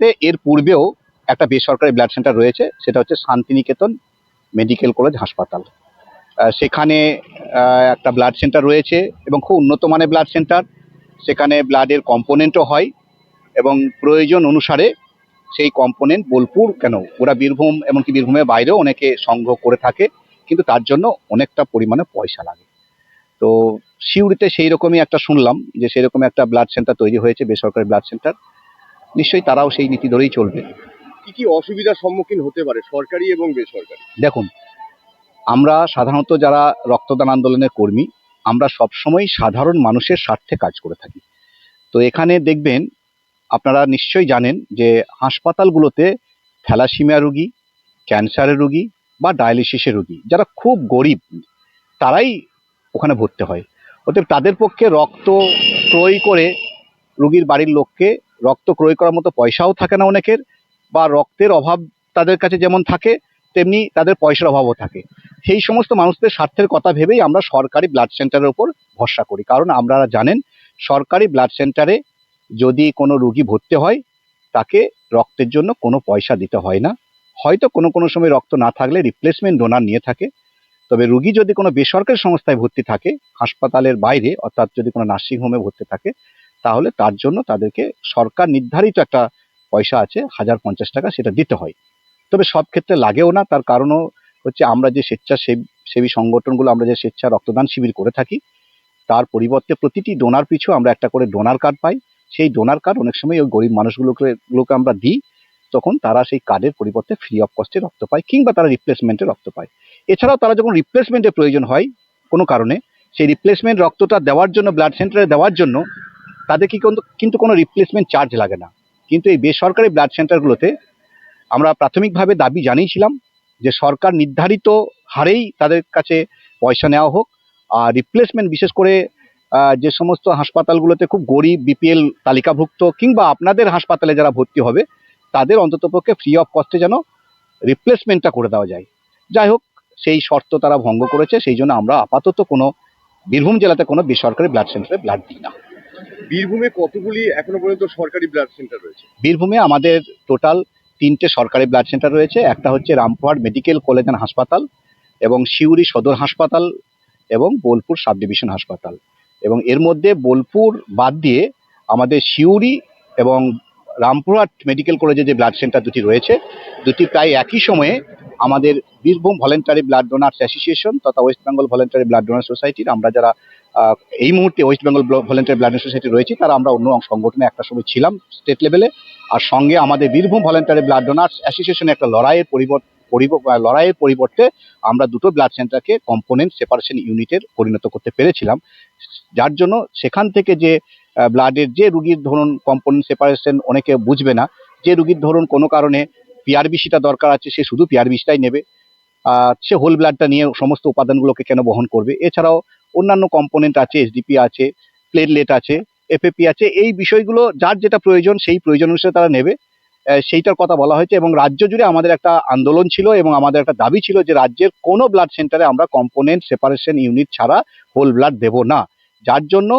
জেলাতে এর পূর্বেও একটা বেসরকারি ব্লাড সেন্টার রয়েছে, সেটা হচ্ছে শান্তিনিকেতন মেডিকেল কলেজ হাসপাতাল। সেখানে একটা ব্লাড সেন্টার রয়েছে এবং খুব উন্নত মানের ব্লাড সেন্টার সেখানে ব্লাডের কম্পোনেন্টও হয় এবং প্রয়োজন অনুসারে সেই কম্পোনেন্ট বোলপুর কেন ওরা বীরভূম, এমনকি বীরভূমের বাইরেও অনেকে সংগ্রহ করে থাকে, কিন্তু তার জন্য অনেকটা পরিমাণে পয়সা লাগে। তো সিউড়িতে সেই রকমই একটা শুনলাম যে সেই রকম একটা ব্লাড সেন্টার তৈরি হয়েছে, বেসরকারি ব্লাড সেন্টার নিশ্চয়ই তারাও সেই নীতি ধরেই চলবে। কি কি অসুবিধার সম্মুখীন হতে পারে সরকারি এবং বেসরকারি? দেখুন আমরা সাধারণত যারা রক্তদান আন্দোলনের কর্মী আমরা সবসময় সাধারণ মানুষের স্বার্থে কাজ করে থাকি। তো এখানে দেখবেন আপনারা নিশ্চয়ই জানেন যে হাসপাতালগুলোতে থ্যালাসিমিয়া রুগী ক্যান্সারের রুগী বা ডায়ালিসিসের রুগী যারা খুব গরিব তারাই ওখানে ভর্তি হয়। অতএব তাদের পক্ষে রক্ত ক্রয় করে রুগীর বাড়ির লোককে রক্ত ক্রয় করার মতো পয়সাও থাকে না অনেকের, বা রক্তের অভাব তাদের কাছে যেমন থাকে, তেমনি তাদের পয়সার অভাবও থাকে। সেই সমস্ত মানুষদের স্বার্থের কথা ভেবেই আমরা সরকারি ব্লাড সেন্টারের উপর ভরসা করি। কারণ আপনারা জানেন, সরকারি ব্লাড সেন্টারে যদি কোনো রুগী ভর্তি হয়, তাকে রক্তের জন্য কোনো পয়সা দিতে হয় না। হয়তো কোনো কোনো সময় রক্ত না থাকলে রিপ্লেসমেন্ট ডোনার নিয়ে থাকে। তবে রুগী যদি কোনো বেসরকারি সংস্থায় ভর্তি থাকে, হাসপাতালের বাইরে, অর্থাৎ যদি কোনো নার্সিংহোমে ভর্তি থাকে তাহলে তার জন্য তাদেরকে সরকার নির্ধারিত একটা পয়সা আছে, হাজার পঞ্চাশ টাকা সেটা দিতে হয়। তবে সব ক্ষেত্রে লাগেও না, তার কারণও হচ্ছে আমরা যে স্বেচ্ছাসেবী, সেবী সংগঠনগুলো, আমরা যে স্বেচ্ছা রক্তদান শিবির করে থাকি, তার পরিবর্তে প্রতিটি ডোনার পিছু আমরা একটা করে ডোনার কার্ড পাই। সেই ডোনার কার্ড অনেক সময় ওই গরিব মানুষগুলোকে আমরা দিই, তখন তারা সেই কার্ডের পরিবর্তে ফ্রি অফ কস্টে রক্ত পায়, কিংবা তারা রিপ্লেসমেন্টে রক্ত পায়। এছাড়াও তারা যখন রিপ্লেসমেন্টের প্রয়োজন হয়, কোনো কারণে, সেই রিপ্লেসমেন্ট রক্তটা দেওয়ার জন্য ব্লাড সেন্টারে দেওয়ার জন্য তাদেরকে কি কিন্তু কোনো রিপ্লেসমেন্ট চার্জ লাগে না। কিন্তু এই বেসরকারি ব্লাড সেন্টারগুলোতে আমরা প্রাথমিকভাবে দাবি জানিয়েছিলাম যে সরকার নির্ধারিত হারেই তাদের কাছে পয়সা নেওয়া হোক। আর রিপ্লেসমেন্ট বিশেষ করে যে সমস্ত হাসপাতালগুলোতে খুব গরিব বিপিএল তালিকাভুক্ত কিংবা আপনাদের হাসপাতালে যারা ভর্তি হবে, তাদের অন্ততপক্ষে ফ্রি অফ কস্টে যেন রিপ্লেসমেন্টটা করে দেওয়া যায়। যাই হোক, সেই শর্ত তারা ভঙ্গ করেছে, সেই জন্য আমরা আপাতত কোনো বীরভূম জেলাতে কোনো বেসরকারি ব্লাড সেন্টারে ব্লাড দিই না। বীরভূমে কতগুলি এখনও পর্যন্ত সরকারি ব্লাড সেন্টার রয়েছে? বীরভূমে আমাদের টোটাল তিনটে সরকারি ব্লাড সেন্টার রয়েছে। একটা হচ্ছে রামপুরহাট মেডিকেল কলেজ অ্যান্ড হাসপাতাল এবং সিউড়ি সদর হাসপাতাল এবং বোলপুর সাব ডিভিশন হাসপাতাল। এবং এর মধ্যে বোলপুর বাদ দিয়ে আমাদের সিউড়ি এবং রামপুরহাট মেডিকেল কলেজে যে ব্লাড সেন্টার দুটি রয়েছে, দুটি প্রায় একই সময়ে আমাদের Birbhum voluntary blood donors association তথা West Bengal voluntary blood donor সোসাইটির আমরা যারা এই মুহূর্তে West Bengal voluntary blood donor society রয়েছি, তারা আমরা অন্য সংগঠনে একটা সময় ছিলাম স্টেট লেভেলে আর সঙ্গে আমাদের বীরভূম ভলেন্টারি ব্লাড ডোনার্স অ্যাসোসিয়েশনে একটা লড়াইয়ের পরিবর্তে লড়াইয়ের পরিবর্তে আমরা দুটো ব্লাড সেন্টারকে কম্পোনেন্ট সেপারেশন ইউনিটের পরিণত করতে পেরেছিলাম। যার জন্য সেখান থেকে যে ব্লাডের যে রুগীর ধরুন কম্পোনেন্ট সেপারেশন অনেকে বুঝবে না, যে রুগীর ধরুন কোনো কারণে পিআরবিসিটা দরকার আছে, সে শুধু পিআরবিসিটাই নেবে। সে হোল ব্লাডটা নিয়ে সমস্ত উপাদানগুলোকে কেন বহন করবে? এছাড়াও অন্যান্য কম্পোনেন্ট আছে এসডিপি আছে প্লেটলেট আছে এফএপি আছে, এই বিষয়গুলো যার যেটা প্রয়োজন সেই প্রয়োজন অনুসারে তারা নেবে। সেইটার কথা বলা হয়েছে এবং রাজ্য জুড়ে আমাদের একটা আন্দোলন ছিল এবং আমাদের একটা দাবি ছিল যে রাজ্যের কোনো ব্লাড সেন্টারে আমরা কম্পোনেন্ট সেপারেশন ইউনিট ছাড়া হোল ব্লাড দেব না। যার জন্য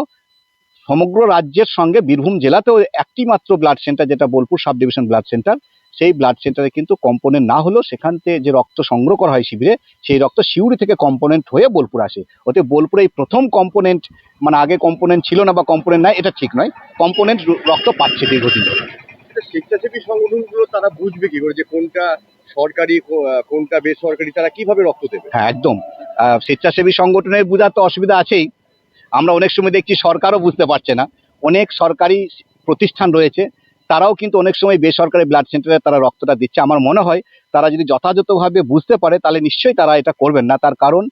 সমগ্র রাজ্যের সঙ্গে বীরভূম জেলাতেও একটি মাত্র ব্লাড সেন্টার যেটা Bolpur sub division blood centre সেই ব্লাড সেন্টারে কিন্তু কম্পোনেন্ট না হলেও সেখান থেকে যে রক্ত সংগ্রহ করা হয় শিবিরে সেই রক্ত শিউড়ি থেকে কম্পোনেন্ট হয়ে বোলপুর আসে। ওতে বোলপুরে এই প্রথম কম্পোনেন্ট মানে আগে কম্পোনেন্ট ছিল না বা কম্পোনেন্ট নাই এটা ঠিক নয়। কম্পোনেন্ট রক্ত পাচ্ছে দীর্ঘদিন ধরে। স্বেচ্ছাসেবী সংগঠনগুলো তারা বুঝবে কি করে যে কোনটা সরকারি কোনটা বেসরকারি তারা কীভাবে রক্ত দেবে? হ্যাঁ একদম। স্বেচ্ছাসেবী সংগঠনের বোঝার তো অসুবিধা আছেই। আমরা অনেক সময় দেখছি সরকারও বুঝতে পারছে না। অনেক সরকারি প্রতিষ্ঠান রয়েছে, তারাও কিন্তু অনেক সময় বেসরকারি ব্লাড সেন্টারে তারা রক্তটা দিচ্ছে। আমার মনে হয় তারা যদি যথাযথভাবে বুঝতে পারে, তাহলে নিশ্চয়ই তারা এটা করবেন না। তার কারণ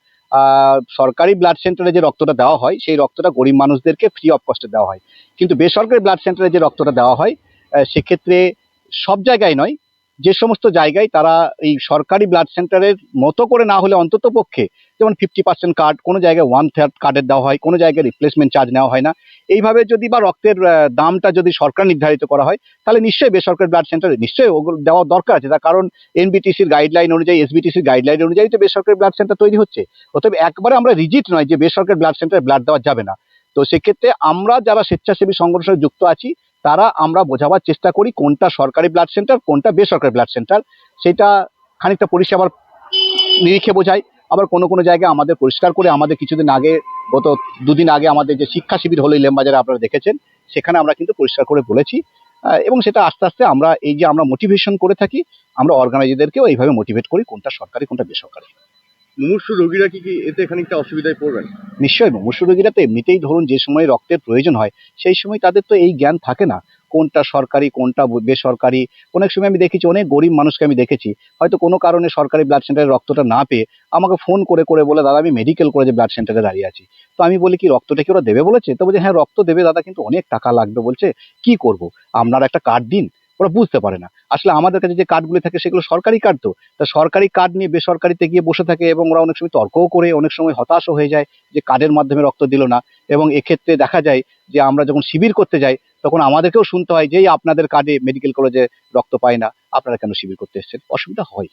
সরকারি ব্লাড সেন্টারে যে রক্তটা দেওয়া হয়, সেই রক্তটা গরিব মানুষদেরকে ফ্রি অফ কস্টে দেওয়া হয়। কিন্তু বেসরকারি ব্লাড সেন্টারে যে রক্তটা দেওয়া হয় সেক্ষেত্রে সব জায়গায় নয়, যে সমস্ত জায়গায় তারা এই সরকারি ব্লাড সেন্টারের মতো করে না হলে অন্তত পক্ষে যেমন ফিফটি পার্সেন্ট কার্ড কোনো জায়গায় ওয়ান থার্ড কার্ডের দেওয়া হয়, কোনো জায়গায় রিপ্লেসমেন্ট চার্জ নেওয়া হয় না। এইভাবে যদি বা রক্তের দামটা যদি সরকার নির্ধারিত করা হয়, তাহলে নিশ্চয়ই বেসরকারি ব্লাড সেন্টারে নিশ্চয়ই ওগুলো দেওয়া দরকার আছে। তার কারণ এনবিটিসির গাইডলাইন অনুযায়ী এসবিটিসির গাইডলাইন অনুযায়ী তো বেসরকারি ব্লাড সেন্টার তৈরি হচ্ছে। অতএব একবারে আমরা রিজিট নয় যে বেসরকারি ব্লাড সেন্টারে ব্লাড দেওয়া যাবে না। তো সেক্ষেত্রে আমরা যারা স্বেচ্ছাসেবী সংগঠনের যুক্ত আছি, তারা আমরা বোঝাবার চেষ্টা করি কোনটা সরকারি ব্লাড সেন্টার কোনটা বেসরকারি ব্লাড সেন্টার সেটা খানিকটা পরিষেবার নিরিখে বোঝাই। আবার কোনো কোনো জায়গায় আমাদের পরিষ্কার করে আমাদের কিছুদিন আগে গত দুদিন আগে আমাদের যে শিক্ষা শিবির হলো ইলেমবাজারে আপনারা দেখেছেন সেখানে আমরা কিন্তু পরিষ্কার করে বলেছি। এবং সেটা আস্তে আস্তে আমরা এই যে আমরা মোটিভেশন করে থাকি আমরা অর্গানাইজারদেরকেও এইভাবে মোটিভেট করি কোনটা সরকারি কোনটা বেসরকারি। মুমূর্ষু রোগীরা কি কি এতে খানিকটা অসুবিধায় পড়বেন? নিশ্চয়ই মুমূর্ষু রোগীরা তো এমনিতেই ধরুন যে সময় রক্তের প্রয়োজন হয় সেই সময় তাদের তো এই জ্ঞান থাকে না। কোনটা সরকারি, কোনটা বেসরকারি? অনেক সময় আমি দেখেছি, অনেক গরিব মানুষকে আমি দেখেছি। হয়তো কোনো কারণে সরকারি ব্লাড সেন্টারে রক্তটা না পেয়ে আমাকে ফোন করে করে বলে, দাদা, আমি মেডিকেল কলেজে ব্লাড সেন্টারে দাঁড়িয়ে আছি। তো আমি বলি, কি, রক্তটা কি ওরা দেবে? বলেছে। তো বলছে হ্যাঁ রক্ত দেবে, দাদা, কিন্তু অনেক টাকা লাগবে। বলছে, কি করব? আপনার একটা কার্ড দিন? ওরা বুঝতে পারে না। আসলে আমাদের কাছে যে কার্ডগুলি থাকে, সেগুলো সরকারি কার্ড তো। তা সরকারি কার্ড নিয়ে বেসরকারিতে গিয়ে বসে থাকে এবং ওরা অনেক সময় তর্কও করে, অনেক সময় হতাশও হয়ে যায় যে কার্ডের মাধ্যমে রক্ত দিল না। এবং এক্ষেত্রে দেখা যায় যে আমরা যখন শিবির করতে যাই তখন আমাদেরকেও শুনতে হয় যে আপনাদের কার্ডে মেডিকেল কলেজে রক্ত পায় না, আপনারা কেন শিবির করতে এসেছেন? অসুবিধা হয়।